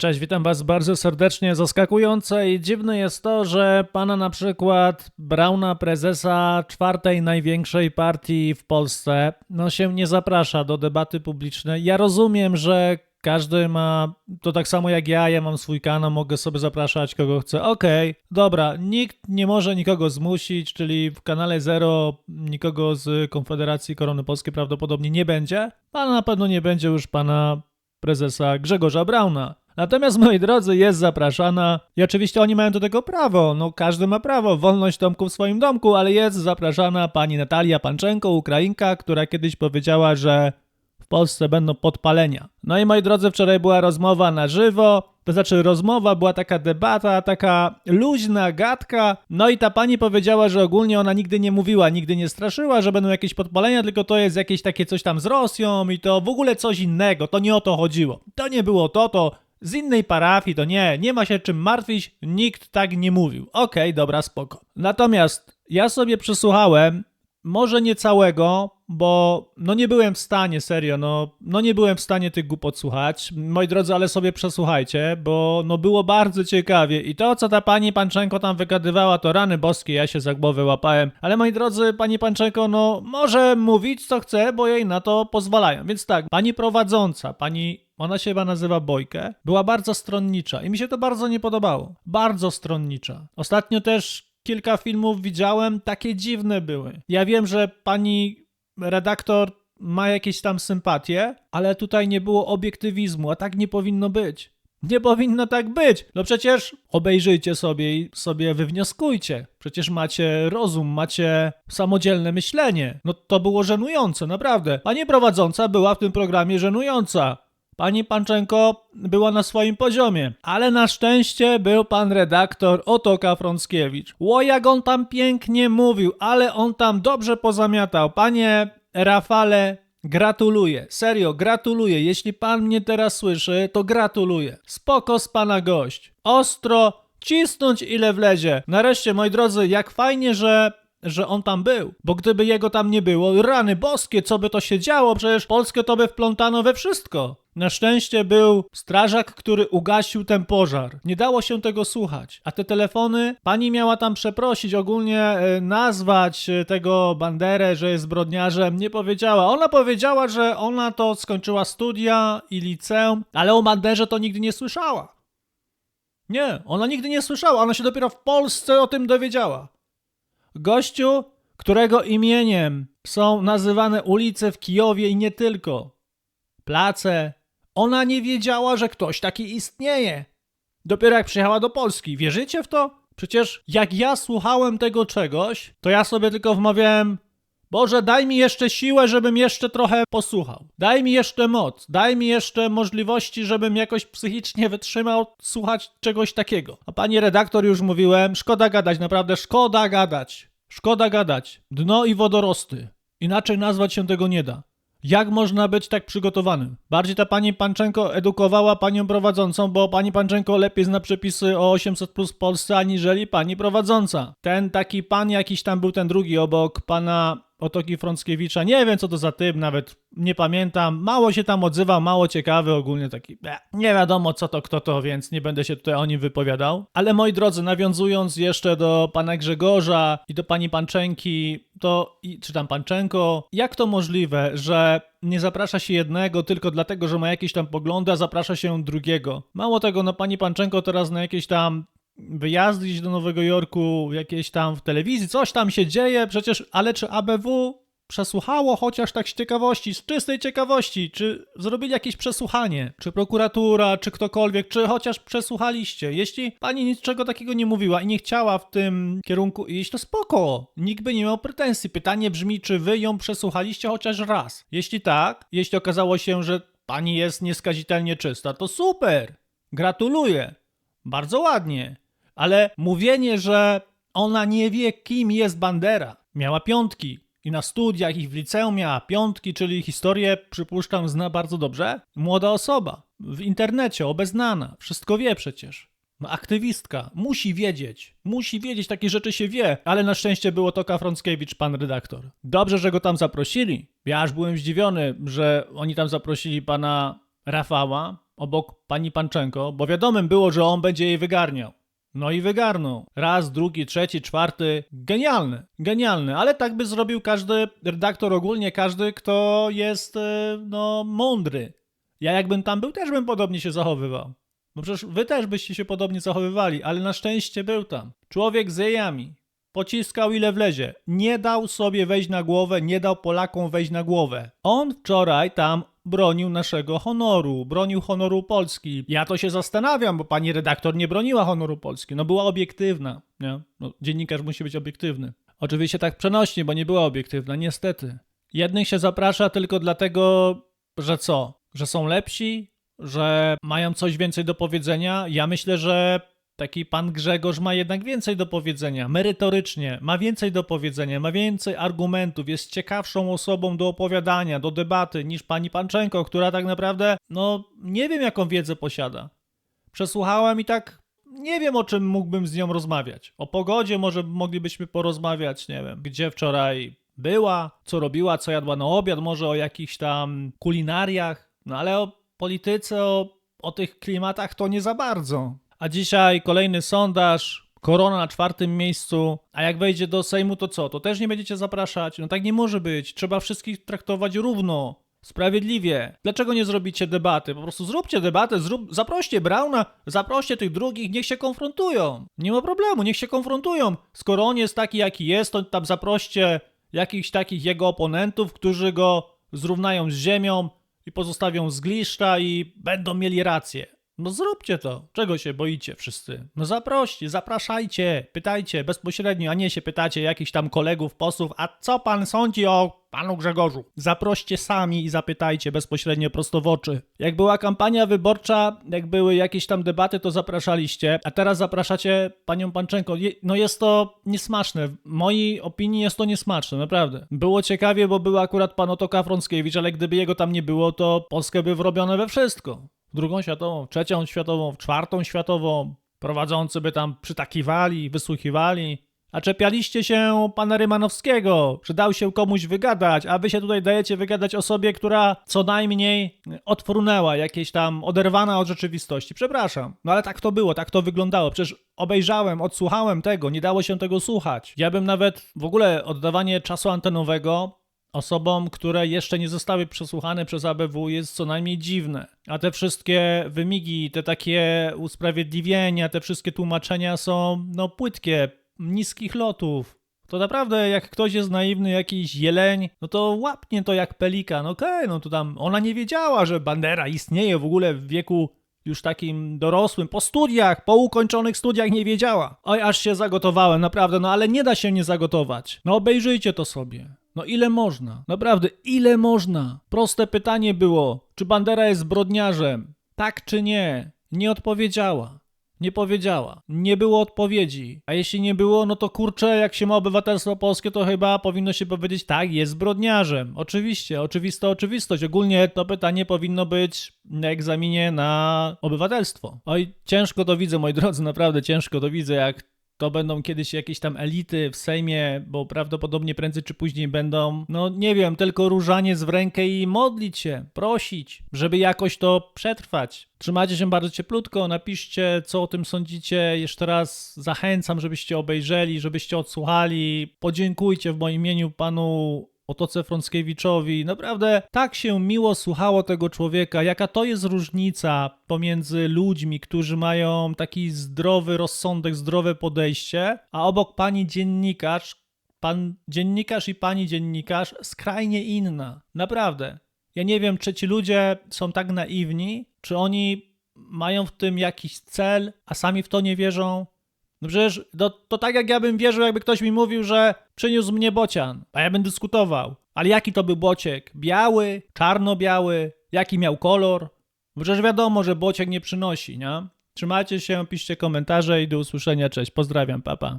Cześć, witam Was bardzo serdecznie. Zaskakujące i dziwne jest to, że pana na przykład Brauna, prezesa czwartej największej partii w Polsce, no się nie zaprasza do debaty publicznej. Ja rozumiem, że każdy ma, to tak samo jak ja, ja mam swój kanał, mogę sobie zapraszać kogo chcę. Okej, dobra, nikt nie może nikogo zmusić, czyli w kanale Zero nikogo z Konfederacji Korony Polskiej prawdopodobnie nie będzie, ale na pewno nie będzie już pana prezesa Grzegorza Brauna. Natomiast, moi drodzy, jest zapraszana. I oczywiście oni mają do tego prawo, no każdy ma prawo, wolność domku w swoim domku, ale jest zapraszana pani Natalia Panczenko, Ukrainka, która kiedyś powiedziała, że w Polsce będą podpalenia. No i moi drodzy, wczoraj była rozmowa na żywo, to znaczy rozmowa, była taka debata, taka luźna gadka, no i ta pani powiedziała, że ogólnie ona nigdy nie mówiła, nigdy nie straszyła, że będą jakieś podpalenia, tylko to jest jakieś takie coś tam z Rosją i to w ogóle coś innego, to nie o to chodziło. To nie było to, to z innej parafii, to nie, nie ma się czym martwić, nikt tak nie mówił. Okej, dobra, spoko. Natomiast ja sobie przesłuchałem, może nie całego, bo no nie byłem w stanie, serio, no, no nie byłem w stanie tych głupot słuchać. Moi drodzy, ale sobie przesłuchajcie, bo no było bardzo ciekawie i to, co ta pani Panczenko tam wygadywała, to rany boskie, ja się za głowę łapałem. Ale moi drodzy, pani Panczenko, no może mówić co chce, bo jej na to pozwalają. Więc tak, pani prowadząca, pani ona się chyba nazywa Bojkę, była bardzo stronnicza i mi się to bardzo nie podobało. Bardzo stronnicza. Ostatnio też kilka filmów widziałem, takie dziwne były. Ja wiem, że pani redaktor ma jakieś tam sympatie, ale tutaj nie było obiektywizmu, a tak nie powinno być. Nie powinno tak być. No przecież obejrzyjcie sobie i sobie wywnioskujcie. Przecież macie rozum, macie samodzielne myślenie. No to było żenujące, naprawdę. Pani prowadząca była w tym programie żenująca. Pani Panczenko była na swoim poziomie, ale na szczęście był pan redaktor Otoka Frąckiewicz. Ło, jak on tam pięknie mówił, ale on tam dobrze pozamiatał. Panie Rafale, gratuluję. Serio, gratuluję. Jeśli pan mnie teraz słyszy, to gratuluję. Spoko z pana gość. Ostro, cisnąć ile wlezie. Nareszcie, moi drodzy, jak fajnie, że że on tam był. Bo gdyby jego tam nie było, rany boskie, co by to się działo? Przecież Polskę to by wplątano we wszystko. Na szczęście był strażak, który ugasił ten pożar. Nie dało się tego słuchać. A te telefony, pani miała tam przeprosić, ogólnie e, nazwać e, tego Banderę, że jest zbrodniarzem. Nie powiedziała. Ona powiedziała, że ona to skończyła studia i liceum, ale o Banderze to nigdy nie słyszała. Nie, ona nigdy nie słyszała. Ona się dopiero w Polsce o tym dowiedziała. Gościu, którego imieniem są nazywane ulice w Kijowie i nie tylko. Place. Ona nie wiedziała, że ktoś taki istnieje. Dopiero jak przyjechała do Polski. Wierzycie w to? Przecież jak ja słuchałem tego czegoś, to ja sobie tylko wmawiałem Boże, daj mi jeszcze siłę, żebym jeszcze trochę posłuchał. Daj mi jeszcze moc. Daj mi jeszcze możliwości, żebym jakoś psychicznie wytrzymał słuchać czegoś takiego. A pani redaktor już mówiłem, szkoda gadać, naprawdę szkoda gadać. Szkoda gadać. Dno i wodorosty. Inaczej nazwać się tego nie da. Jak można być tak przygotowanym? Bardziej ta pani Panczenko edukowała panią prowadzącą, bo pani Panczenko lepiej zna przepisy o 800 plus w Polsce, aniżeli pani prowadząca. Ten taki pan jakiś tam był ten drugi obok pana Otoki Frąckiewicza. Nie wiem, co to za typ, nawet nie pamiętam. Mało się tam odzywa, mało ciekawy, ogólnie taki. E, nie wiadomo, co to, kto to, więc nie będę się tutaj o nim wypowiadał. Ale moi drodzy, nawiązując jeszcze do pana Grzegorza i do pani Panczenki, to, czy tam Panczenko, jak to możliwe, że nie zaprasza się jednego tylko dlatego, że ma jakieś tam poglądy, a zaprasza się drugiego? Mało tego, no pani Panczenko teraz na jakieś tam wyjazdy gdzieś do Nowego Jorku, jakieś tam w telewizji, coś tam się dzieje, przecież, ale czy ABW przesłuchało chociaż tak z ciekawości, z czystej ciekawości, czy zrobili jakieś przesłuchanie, czy prokuratura, czy ktokolwiek, czy chociaż przesłuchaliście. Jeśli pani niczego takiego nie mówiła i nie chciała w tym kierunku iść, to spoko, nikt by nie miał pretensji. Pytanie brzmi, czy wy ją przesłuchaliście chociaż raz. Jeśli tak, jeśli okazało się, że pani jest nieskazitelnie czysta, to super, gratuluję, bardzo ładnie. Ale mówienie, że ona nie wie, kim jest Bandera, miała piątki i na studiach i w liceum miała piątki, czyli historię, przypuszczam, zna bardzo dobrze. Młoda osoba, w internecie, obeznana, wszystko wie przecież. No, aktywistka, musi wiedzieć, musi wiedzieć, takie rzeczy się wie, ale na szczęście było to Kafrąckiewicz, pan redaktor. Dobrze, że go tam zaprosili. Ja aż byłem zdziwiony, że oni tam zaprosili pana Rafała, obok pani Panczenko, bo wiadomym było, że on będzie jej wygarniał. No i wygarnął. Raz, drugi, trzeci, czwarty. Genialny, genialny, ale tak by zrobił każdy redaktor, ogólnie każdy, kto jest, e, no, mądry. Ja jakbym tam był, też bym podobnie się zachowywał. No przecież wy też byście się podobnie zachowywali, ale na szczęście był tam. Człowiek z jajami. Pociskał ile wlezie. Nie dał sobie wejść na głowę, nie dał Polakom wejść na głowę. On wczoraj tam bronił naszego honoru, bronił honoru Polski. Ja to się zastanawiam, bo pani redaktor nie broniła honoru Polski. No była obiektywna, nie? No, dziennikarz musi być obiektywny. Oczywiście tak przenośnie, bo nie była obiektywna, niestety. Jednych się zaprasza tylko dlatego, że co? Że są lepsi? Że mają coś więcej do powiedzenia? Ja myślę, że taki pan Grzegorz ma jednak więcej do powiedzenia, merytorycznie, ma więcej do powiedzenia, ma więcej argumentów, jest ciekawszą osobą do opowiadania, do debaty niż pani Panczenko, która tak naprawdę, no nie wiem jaką wiedzę posiada. Przesłuchałem i tak nie wiem o czym mógłbym z nią rozmawiać. O pogodzie może moglibyśmy porozmawiać, nie wiem, gdzie wczoraj była, co robiła, co jadła na obiad, może o jakichś tam kulinariach, no ale o polityce, o, o tych klimatach to nie za bardzo. A dzisiaj kolejny sondaż, korona na czwartym miejscu, a jak wejdzie do Sejmu, to co? To też nie będziecie zapraszać? No tak nie może być. Trzeba wszystkich traktować równo. Sprawiedliwie. Dlaczego nie zrobicie debaty? Po prostu zróbcie debatę, zrób, zaproście Brauna, zaproście tych drugich, niech się konfrontują. Nie ma problemu, niech się konfrontują. Skoro on jest taki, jaki jest, to tam zaproście jakichś takich jego oponentów, którzy go zrównają z ziemią i pozostawią zgliszcza i będą mieli rację. No zróbcie to. Czego się boicie wszyscy? No zaproście, zapraszajcie, pytajcie bezpośrednio, a nie się pytacie jakichś tam kolegów, posłów, a co pan sądzi o panu Grzegorzu? Zaproście sami i zapytajcie bezpośrednio prosto w oczy. Jak była kampania wyborcza, jak były jakieś tam debaty, to zapraszaliście, a teraz zapraszacie panią Panczenko. No jest to niesmaczne. W mojej opinii jest to niesmaczne, naprawdę. Było ciekawie, bo był akurat pan Otoka Frąckiewicz, ale gdyby jego tam nie było, to Polskę by wrobione we wszystko w drugą światową, w trzecią światową, w czwartą światową. Prowadzący by tam przytakiwali, wysłuchiwali. A czepialiście się pana Rymanowskiego, że dał się komuś wygadać, a wy się tutaj dajecie wygadać osobie, która co najmniej odfrunęła, jakieś tam oderwana od rzeczywistości. Przepraszam, no ale tak to było, tak to wyglądało. Przecież obejrzałem, odsłuchałem tego, nie dało się tego słuchać. Ja bym nawet w ogóle oddawanie czasu antenowego osobom, które jeszcze nie zostały przesłuchane przez ABW jest co najmniej dziwne. A te wszystkie wymigi, te takie usprawiedliwienia, te wszystkie tłumaczenia są no płytkie, niskich lotów. To naprawdę, jak ktoś jest naiwny, jakiś jeleń, no to łapnie to jak pelikan. Okej, no to tam ona nie wiedziała, że Bandera istnieje w ogóle w wieku już takim dorosłym, po studiach, po ukończonych studiach nie wiedziała. Oj, aż się zagotowałem, naprawdę, no ale nie da się nie zagotować. No obejrzyjcie to sobie. No ile można? Naprawdę, ile można? Proste pytanie było, czy Bandera jest zbrodniarzem? Tak czy nie? Nie odpowiedziała. Nie powiedziała. Nie było odpowiedzi. A jeśli nie było, no to kurczę, jak się ma obywatelstwo polskie, to chyba powinno się powiedzieć tak, jest zbrodniarzem. Oczywiście, oczywista oczywistość. Ogólnie to pytanie powinno być na egzaminie na obywatelstwo. Oj, ciężko to widzę, moi drodzy, naprawdę ciężko to widzę, jak to będą kiedyś jakieś tam elity w Sejmie, bo prawdopodobnie prędzej czy później będą, no nie wiem, tylko różaniec w rękę i modlić się, prosić, żeby jakoś to przetrwać. Trzymajcie się bardzo cieplutko, napiszcie, co o tym sądzicie. Jeszcze raz zachęcam, żebyście obejrzeli, żebyście odsłuchali. Podziękujcie w moim imieniu panu Otoce Frąckiewiczowi. Naprawdę tak się miło słuchało tego człowieka, jaka to jest różnica pomiędzy ludźmi, którzy mają taki zdrowy rozsądek, zdrowe podejście, a obok pani dziennikarz, pan dziennikarz i pani dziennikarz skrajnie inna. Naprawdę. Ja nie wiem, czy ci ludzie są tak naiwni, czy oni mają w tym jakiś cel, a sami w to nie wierzą. No przecież to, to tak jak ja bym wierzył, jakby ktoś mi mówił, że przyniósł mnie bocian, a ja bym dyskutował. Ale jaki to był bociek? Biały? Czarno-biały? Jaki miał kolor? Bo przecież wiadomo, że bociek nie przynosi, nie? Trzymajcie się, piszcie komentarze i do usłyszenia. Cześć, pozdrawiam, papa.